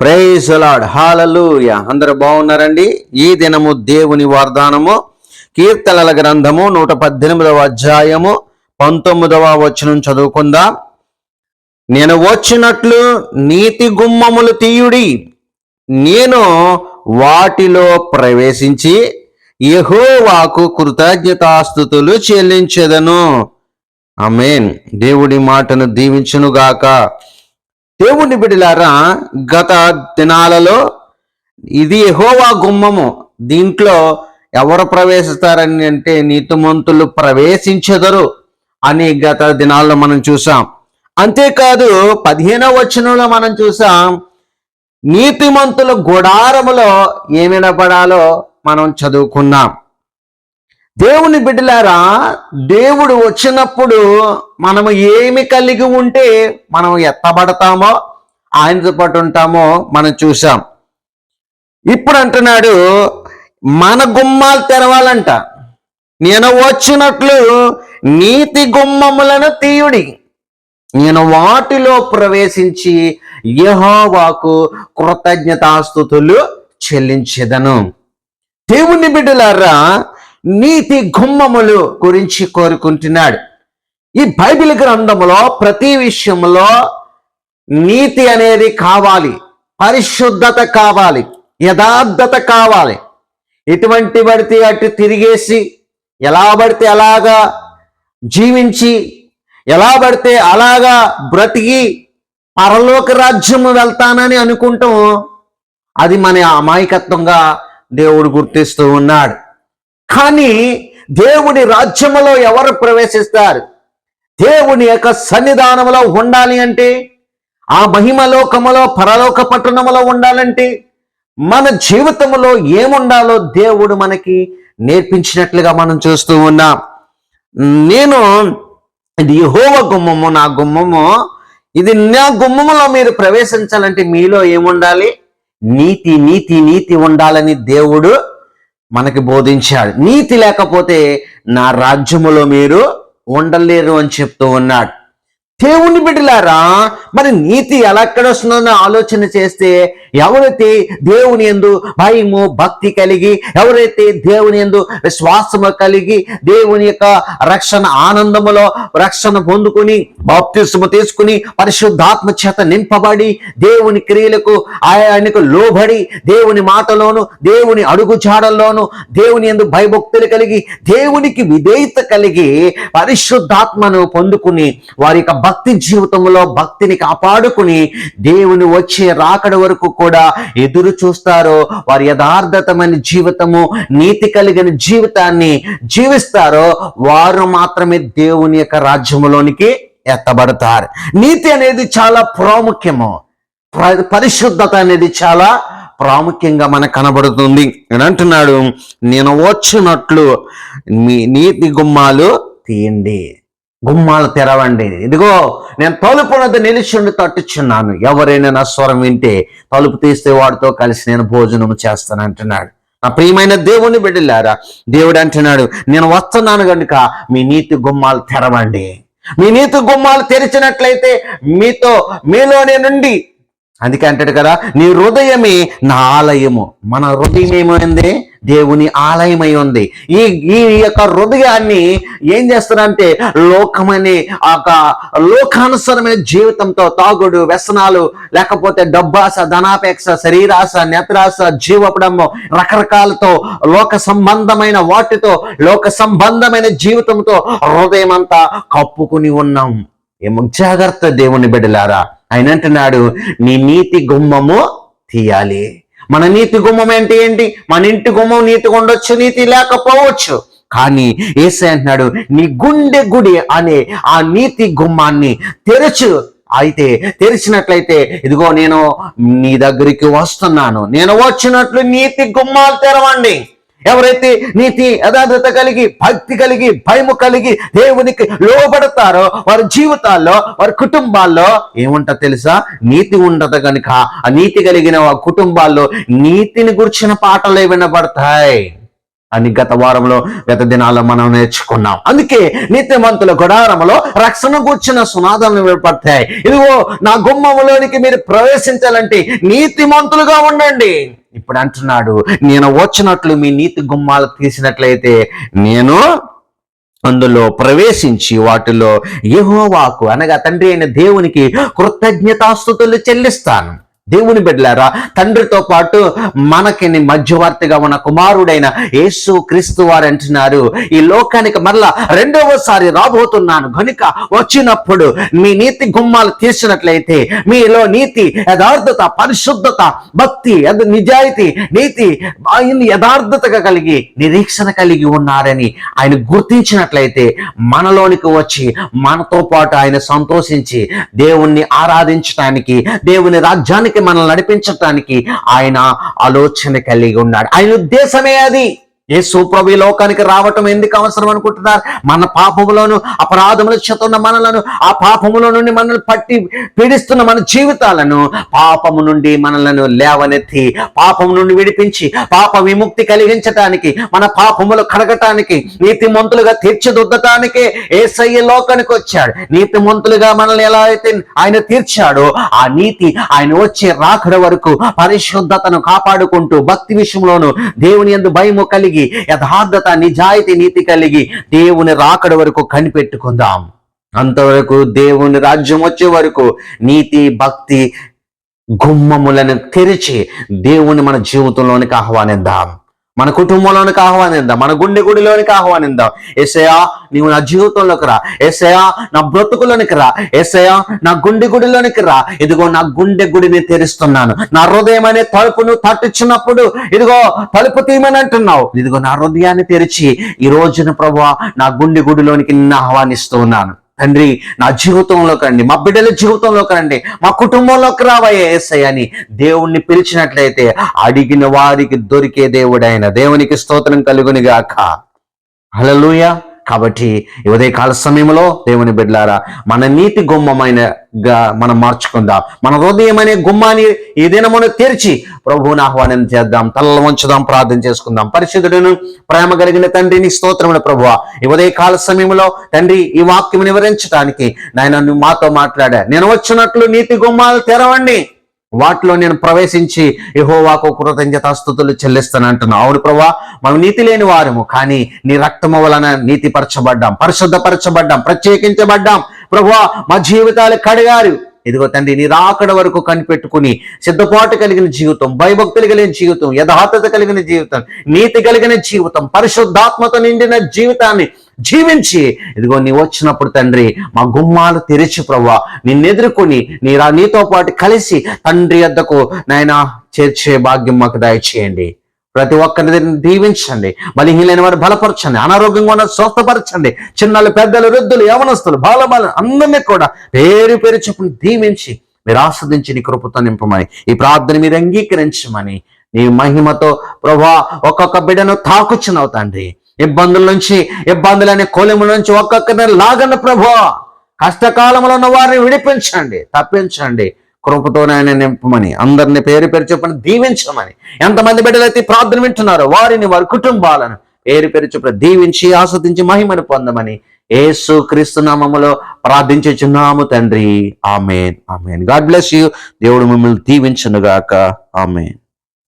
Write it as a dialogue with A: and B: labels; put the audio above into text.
A: Praise lord hallelujah అందరు బాగున్నారండి? ఈ దినము దేవుని వాగ్దానము. కీర్తనల గ్రంథము నూట పద్దెనిమిదవ అధ్యాయము పంతొమ్మిదవ వచనం చదువుకుందాం. నేను వచ్చినట్లు నీతి గుమ్మములు తీయుడి. నేను వాటిలో ప్రవేశించి యహోవాకు కృతజ్ఞతాస్థుతులు చెల్లించెదను. అమేన్ దేవుడి మాటను దీవించునుగాక. దేవుని బిడిలారా గత దినాలలో ఇది ఎహోవా గుమ్మము. దీంట్లో ఎవరు ప్రవేశిస్తారని అంటే నీతిమంతులు ప్రవేశించెదరు అని గత దినాల్లో మనం చూసాం. అంతేకాదు పదిహేనవ వచనంలో మనం చూసాం నీతిమంతుల గుడారములో ఏమినపడాలో వినపడాలో మనం చదువుకున్నాం. దేవుని బిడ్డలారా దేవుడు వచ్చినప్పుడు మనము ఏమి కలిగి ఉంటే మనం ఎత్తబడతామో ఆయనతో పాటు ఉంటామో మనం చూసాం ఇప్పుడు అంటున్నాడు మన గుమ్మాలు తెరవాలంట. నేను వచ్చినట్లు నీతి గుమ్మములను తీయుడి. నేను వాటిలో ప్రవేశించి యహోవాకు కృతజ్ఞతాస్తుతులు చెల్లించెదను. దేవుని బిడ్డలారా నీతి గుమ్మములు గురించి కోరుకుంటున్నాడు. ఈ బైబిల్ గ్రంథములో ప్రతి విషయంలో నీతి అనేది కావాలి. పరిశుద్ధత కావాలి. యథార్థత కావాలి. ఎటువంటి పడితే అటు తిరిగేసి ఎలా పడితే అలాగా జీవించి ఎలా పడితే అలాగా బ్రతికి పరలోక రాజ్యము వెళ్తానని అనుకుంటాం అది మన అమాయకత్వంగా దేవుడు గుర్తిస్తూ ఉన్నాడు. కానీ దేవుని రాజ్యములో ఎవరు ప్రవేశిస్తారు? దేవుని యొక్క సన్నిధానములో ఉండాలి అంటే ఆ మహిమలోకములో పరలోక పట్టణములో ఉండాలంటే మన జీవితంలో ఏముండాలో దేవుడు మనకి నేర్పించినట్లుగా మనం చూస్తూ ఉన్నాం. నేను ఇది యహోవ గుమ్మము నా గుమ్మము. ఇది నా గుమ్మములో మీరు ప్రవేశించాలంటే మీలో ఏముండాలి? నీతి నీతి నీతి ఉండాలని దేవుడు మనకి బోధించాడు. నీతి లేకపోతే నా రాజ్యములో మీరు ఉండలేరు అని చెప్తూ ఉన్నాడు. దేవుని బిడ్డలారా మరి నీతి ఎలా ఎక్కడ వస్తుందో ఆలోచన చేస్తే ఎవరైతే దేవుని ఎందు భయము భక్తి కలిగి ఎవరైతే దేవుని ఎందు విశ్వాసము కలిగి దేవుని యొక్క రక్షణ ఆనందములో రక్షణ పొందుకుని బాప్తిస్మ తీసుకుని పరిశుద్ధాత్మ చేత నింపబడి దేవుని క్రియలకు ఆయనకు లోబడి దేవుని మాటలోను దేవుని అడుగు జాడల్లోను దేవుని ఎందు భయభక్తులు కలిగి దేవునికి విధేయత కలిగి పరిశుద్ధాత్మను పొందుకుని వారి యొక్క భక్తి జీవితంలో భక్తిని కాపాడుకుని దేవుని వచ్చే రాకడ వరకు కూడా ఎదురు చూస్తారో వారి యథార్థతమైన జీవితము నీతి కలిగిన జీవితాన్ని జీవిస్తారో వారు మాత్రమే దేవుని యొక్క రాజ్యములోనికి ఎత్తబడతారు. నీతి అనేది చాలా ప్రాముఖ్యము. పరిశుద్ధత అనేది చాలా ప్రాముఖ్యంగా మనకు కనబడుతుంది. అని అంటున్నాడు నేను వచ్చినట్లు మీ నీతి గుమ్మాలు తీయండి. గుమ్మాలు తెరవండి ఇదిగో నేను తలుపు వద్ద నిలిచిండి తట్టుచున్నాను. ఎవరైనా నా స్వరం వింటే తలుపు తీస్తే వాడితో కలిసి నేను భోజనం చేస్తాను అంటున్నాడు. నా ప్రియమైన దేవుని బిడ్డలారా దేవుడు అంటున్నాడు నేను వస్తున్నాను కనుక మీ నీతి గుమ్మాలు తెరవండి. మీ నీతి గుమ్మాలు తెరిచినట్లయితే మీతో మీలోనే నుండి అందుకే అంటాడు కదా నీ హృదయమే నా ఆలయము. మన హృదయం ఏమైంది? దేవుని ఆలయమై ఉంది. ఈ ఈ యొక్క హృదయాన్ని ఏం చేస్తారంటే లోకమనే ఒక లోకానుసరమైన జీవితంతో తాగుడు వ్యసనాలు లేకపోతే డబ్బాస ధనాపేక్ష శరీరాస నేత్రాస జీవపడము రకరకాలతో లోక సంబంధమైన వాటితో లోక సంబంధమైన జీవితంతో హృదయం అంతా కప్పుకుని ఉన్నాం. ఏమో జాగ్రత్త దేవుని బిడ్డలారా. ఆయన అంటున్నాడు నీ నీతి గుమ్మము తీయాలి. మన నీతి గుమ్మం అంటే ఏంటి? మన ఇంటి గుమ్మం నీతిగా ఉండొచ్చు నీతి లేకపోవచ్చు. కానీ ఏసై అంటున్నాడు నీ గుండె గుడి అనే ఆ నీతి గుమ్మాన్ని తెరచు. అయితే తెరిచినట్లయితే ఇదిగో నేను నీ దగ్గరికి వస్తున్నాను. నేను వచ్చినట్లు నీతి గుమ్మాలు తెరవండి. ఎవరైతే నీతి యథార్థత కలిగి భక్తి కలిగి భయము కలిగి దేవునికి లోబడతారో వారి జీవితాల్లో వారి కుటుంబాల్లో ఏముంటా తెలుసా? నీతి ఉండదు కనుక ఆ నీతి కలిగిన కుటుంబాల్లో నీతిని గురించిన పాటలే వినబడతాయి. అని గత వారంలో గత దినాల్లో మనం నేర్చుకున్నాం. అందుకే నీతిమంతుల గుడారంలో రక్షణ కూర్చున్న సునాదాలను వినపడతాయి. ఇదిగో నా గుమ్మములోనికి మీరు ప్రవేశించాలంటే నీతిమంతులుగా ఉండండి. ఇప్పుడు అంటున్నాడు నేను వచ్చినట్లు మీ నీతి గుమ్మాలు తీసినట్లయితే నేను అందులో ప్రవేశించి వాటిలో యహోవాకు అనగా తండ్రి అయిన దేవునికి కృతజ్ఞతాస్థుతులు చెల్లిస్తాను. దేవుని బిడ్డలారా తండ్రితో పాటు మనకి మధ్యవర్తిగా ఉన్న కుమారుడైన యేసు క్రీస్తు వారు అంటున్నారు ఈ లోకానికి మరలా రెండవసారి రాబోతున్నాను. కనుక వచ్చినప్పుడు మీ నీతి గుమ్మాలు తీసినట్లయితే మీలో నీతి యథార్థత పరిశుద్ధత భక్తి నిజాయితీ నీతి ఆయన యథార్థతగా కలిగి నిరీక్షణ కలిగి ఉన్నారని ఆయన గుర్తించినట్లయితే మనలోనికి వచ్చి మనతో పాటు ఆయన సంతోషించి దేవుణ్ణి ఆరాధించటానికి దేవుని రాజ్యానికి మనల్ని నడిపించటానికి ఆయన ఆలోచన కలిగి ఉన్నాడు. ఆయన ఉద్దేశమే అది. యేసు ప్రభు ఈ లోకానికి రావటం ఎందుకు అవసరం అనుకుంటున్నారు? మన పాపములను అపరాధముల చేతున్న మనలను ఆ పాపముల నుండి మనల్ని పట్టి పీడిస్తున్న మన జీవితాలను పాపము నుండి మనలను లేవనెత్తి పాపము నుండి విడిపించి పాప విముక్తి కలిగించటానికి మన పాపములు కడగటానికి నీతిమంతులుగా తీర్చిదిద్దటానికే ఏసయ్య లోకానికి వచ్చాడు. నీతిమంతులుగా మనల్ని ఎలా అయితే ఆయన తీర్చాడో ఆ నీతి ఆయన వచ్చే రాకడ వరకు పరిశుద్ధతను కాపాడుకుంటూ భక్తి విషయంలోను దేవుని యందు భయము కలిగి యథార్థత నిజాయితీ నీతి కలిగి దేవుని రాకడ వరకు కనిపెట్టుకుందాం. అంతవరకు దేవుని రాజ్యం వచ్చే వరకు నీతి భక్తి గుమ్మములను తెరిచి దేవుని మన జీవితంలోనికి ఆహ్వానిద్దాం. మన కుటుంబంలోనికి ఆహ్వానిద్దాం మన గుండె గుడిలోనికి ఆహ్వానిద్దాం. ఎసయా నీవు నా జీవితంలోకి రా. ఎసయా నా బ్రతుకులోనికి రా. ఎసయా నా గుండె గుడిలోనికి రా. ఇదిగో నా గుండె గుడిని తెరుస్తున్నాను. నా హృదయం అనే తలుపును తట్టించినప్పుడు ఇదిగో తలుపు తీయమని అంటున్నావు. ఇదిగో నా హృదయాన్ని తెరిచి ఈ రోజున ప్రభు నా గుండె గుడిలోనికి నిన్ను ఆహ్వానిస్తూ ఉన్నాను. తండ్రి నా జీవితంలోకి రండి మా బిడ్డల జీవితంలోకి రండి మా కుటుంబంలోకి రావయ్యా ఏసయ్య అని దేవుణ్ణి పిలిచినట్లయితే అడిగిన వారికి దొరికే దేవుడైన దేవునికి స్తోత్రం కలుగునిగాక. హలలుయా కాబట్టి ఉదయకాల సమయంలో దేవుని బిడ్డలారా మన నీతి గుమ్మమైన మనం మార్చుకుందాం. మన హృదయమనే గుమ్మాన్ని ఏదైనా మనం తెరిచి ప్రభువుని ఆహ్వానం చేద్దాం తలలు వంచుదాం ప్రార్థన చేసుకుందాం. పరిశుద్ధుడును ప్రేమ కలిగిన తండ్రిని స్తోత్రముల ప్రభువ. ఈ ఉదయకాల సమయంలో తండ్రి ఈ వాక్యం వివరించడానికి నాయన నువ్వు మాతో మాట్లాడా. నేను వచ్చినట్లు నీతి గుమ్మాలు తెరవండి. వాటిలో నేను ప్రవేశించి యహోవాకు కృతజ్ఞతాస్థుతులు చెల్లిస్తాను అంటున్నాను అవును ప్రభా మనం నీతి లేని వారము కానీ నీ రక్తము వలన నీతిపరచబడ్డాం పరిశుద్ధపరచబడ్డాం ప్రత్యేకించబడ్డాం. ప్రభా మా జీవితాలు కడిగారు. ఇదిగో తండ్రి నీ రాకడ వరకు కనిపెట్టుకుని సిద్ధపాటు కలిగిన జీవితం భయభక్తులు కలిగిన జీవితం యథార్థత కలిగిన జీవితం నీతి కలిగిన జీవితం పరిశుద్ధాత్మతో నిండిన జీవితాన్ని జీవించి ఇదిగో నీ వచ్చినప్పుడు తండ్రి మా గుమ్మాలు తెరిచి ప్రవ్వా నిన్ను ఎదుర్కొని నీ రా నీతో పాటు కలిసి తండ్రి వద్దకు నాయన చేర్చే భాగ్యం మాకు దయచేయండి. ప్రతి ఒక్కరిని దీవించండి బలహీనైన వారు బలపరచండి అనారోగ్యంగా ఉన్న స్వస్థపరచండి చిన్నలు పెద్దలు వృద్ధులు యవనస్తులు బాలబాల అందరినీ కూడా పేరు పేరు చెప్పుని దీవించి మీరు ఆస్వాదించి నీ కృపతో నింపమని ఈ ప్రార్థన మీరు అంగీకరించమని నీ మహిమతో ప్రభా ఒక్కొక్క బిడ్డను తాకుచున్నావు తండ్రి. ఇబ్బందుల నుంచి ఇబ్బందులనే కొలిముల నుంచి ఒక్కొక్కరిని లాగండి ప్రభా. కష్టకాలంలో ఉన్న వారిని విడిపించండి తప్పించండి. కృపతోనైనా నింపమని అందరిని పేరు పేరు చెప్పని దీవించమని. ఎంతమంది బిడ్డలైతే ప్రార్థన వింటున్నారో వారిని వారి కుటుంబాలను పేరు పేరు చొప్పున దీవించి ఆస్వాదించి మహిమను పొందమని ఏసు క్రీస్తు నామములో ప్రార్థించుచున్నాము తండ్రి. Amen. Amen. God bless you. దేవుడు మిమ్మల్ని దీవించునుగాక. ఆమెన్.